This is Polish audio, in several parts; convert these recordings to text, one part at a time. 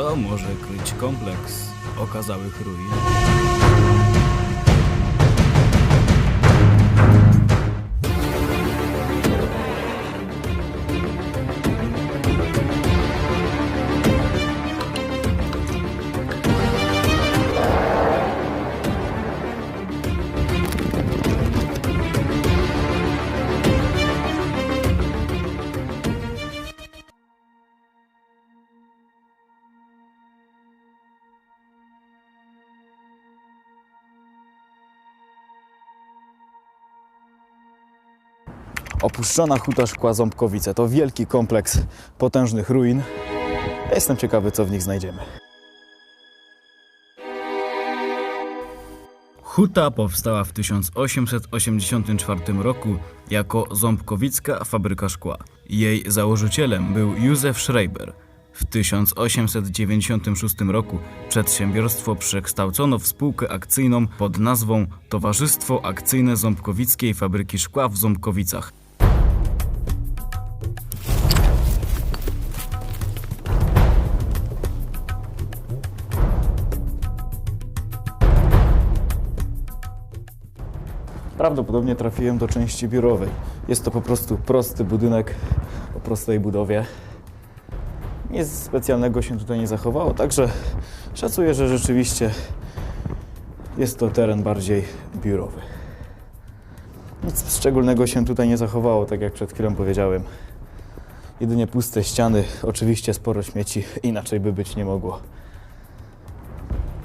Co może kryć kompleks okazałych ruin? Opuszczona huta szkła Ząbkowice to wielki kompleks potężnych ruin. Jestem ciekawy, co w nich znajdziemy. Huta powstała w 1884 roku jako Ząbkowicka Fabryka Szkła. Jej założycielem był Józef Schreiber. W 1896 roku przedsiębiorstwo przekształcono w spółkę akcyjną pod nazwą Towarzystwo Akcyjne Ząbkowickiej Fabryki Szkła w Ząbkowicach. Prawdopodobnie trafiłem do części biurowej. Jest to po prostu prosty budynek o prostej budowie. Nic specjalnego się tutaj nie zachowało, także szacuję, że rzeczywiście jest to teren bardziej biurowy. Nic szczególnego się tutaj nie zachowało, tak jak przed chwilą powiedziałem. Jedynie puste ściany, oczywiście sporo śmieci, inaczej by być nie mogło.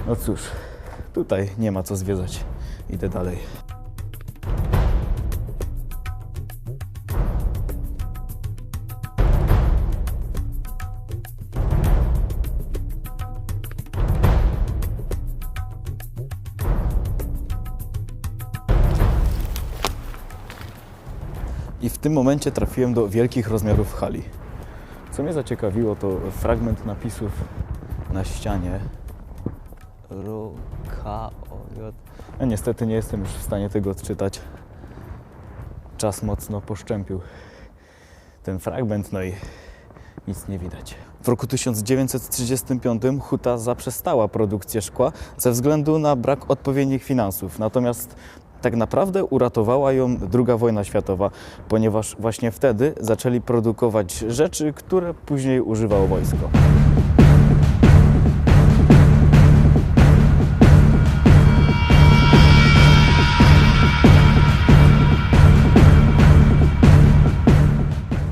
No cóż, tutaj nie ma co zwiedzać. Idę dalej. I w tym momencie trafiłem do wielkich rozmiarów hali. Co mnie zaciekawiło, to fragment napisów na ścianie. RKOJ. Ja niestety nie jestem już w stanie tego odczytać. Czas mocno poszczępił ten fragment, no i nic nie widać. W roku 1935 huta zaprzestała produkcję szkła ze względu na brak odpowiednich finansów. Natomiast tak naprawdę uratowała ją II wojna światowa, ponieważ właśnie wtedy zaczęli produkować rzeczy, które później używało wojsko.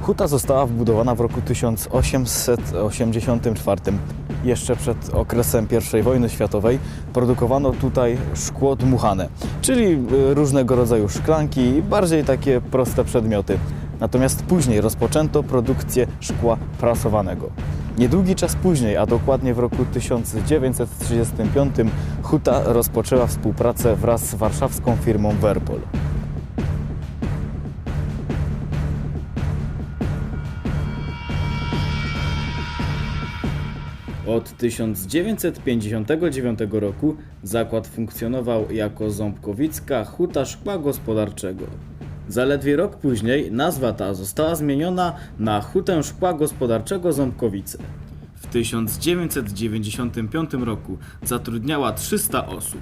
Huta została wbudowana w roku 1884. Jeszcze przed okresem I wojny światowej produkowano tutaj szkło dmuchane, czyli y, różnego rodzaju szklanki i bardziej takie proste przedmioty. Natomiast później rozpoczęto produkcję szkła prasowanego. Niedługi czas później, a dokładnie w roku 1935, Huta rozpoczęła współpracę wraz z warszawską firmą Werpol. Od 1959 roku zakład funkcjonował jako Ząbkowicka Huta Szkła Gospodarczego. Zaledwie rok później nazwa ta została zmieniona na Hutę Szkła Gospodarczego Ząbkowice. W 1995 roku zatrudniała 300 osób.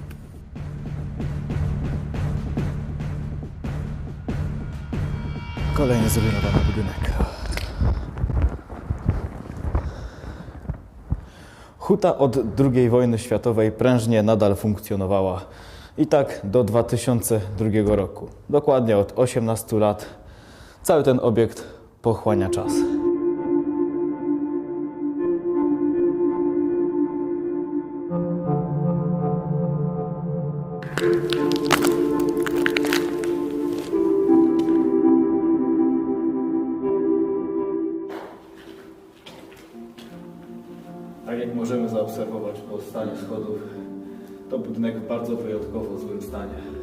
Kolejny zrujnowany budynek. Huta od II wojny światowej prężnie nadal funkcjonowała. I tak do 2002 roku. Dokładnie od 18 lat cały ten obiekt pochłania czas. Tak jak możemy zaobserwować po stanie schodów, to budynek w bardzo wyjątkowo złym stanie.